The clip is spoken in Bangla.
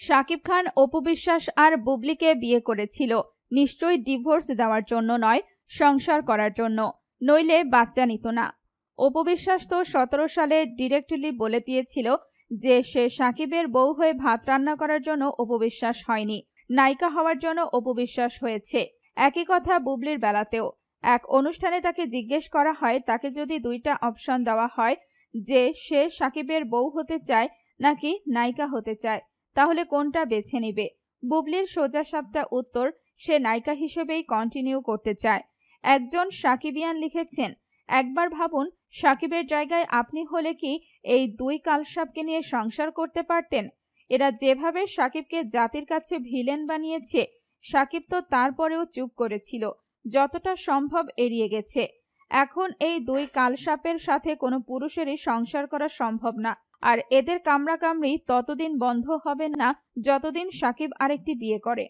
শাকিব খান, অপু বিশ্বাস আর বুবলিকে বিয়ে করেছিল। নিশ্চয়ই ডিভোর্স দেওয়ার জন্য নয়, সংসার করার জন্য। নইলে বাচ্চা নিত না। অপু বিশ্বাস তো সতেরো সালে ডিরেক্টলি বলে দিয়েছিল যে সে সাকিবের বউ হয়ে ভাত রান্না করার জন্য অপবিশ্বাস হয়নি। নায়িকা হওয়ার জন্য অপবিশ্বাস হয়েছে। একই কথা বুবলির বেলাতেও। এক অনুষ্ঠানে তাকে জিজ্ঞেস করা হয়, তাকে যদি দুইটা অপশন দেওয়া হয়, যে সে সাকিবের বউ হতে চায় নাকি নায়িকা হতে চায়। তাহলে কোনটা বেছে নেবে? বুবলির সোজা সাপটা উত্তর, সে নায়িকা হিসেবেই কন্টিনিউ করতে চায়। একজন সাকিবিয়ান লিখেছেন, একবার ভাবুন, সাকিবের জায়গায় আপনি হলে কি এই দুই কালসাপকে নিয়ে সংসার করতে পারতেন? এরা যেভাবে সাকিবকে জাতির কাছে ভিলেন বানিয়েছে, সাকিব তো তারপরেও চুপ করেছিল। যতটা সম্ভব এড়িয়ে গেছে। এখন এই দুই কালসাপের সাথে কোনো পুরুষেরই সংসার করা সম্ভব না। আর এদের কামড়াকামড়ি ততদিন বন্ধ হবে না, যতদিন সাকিব আরেকটি বিয়ে করে।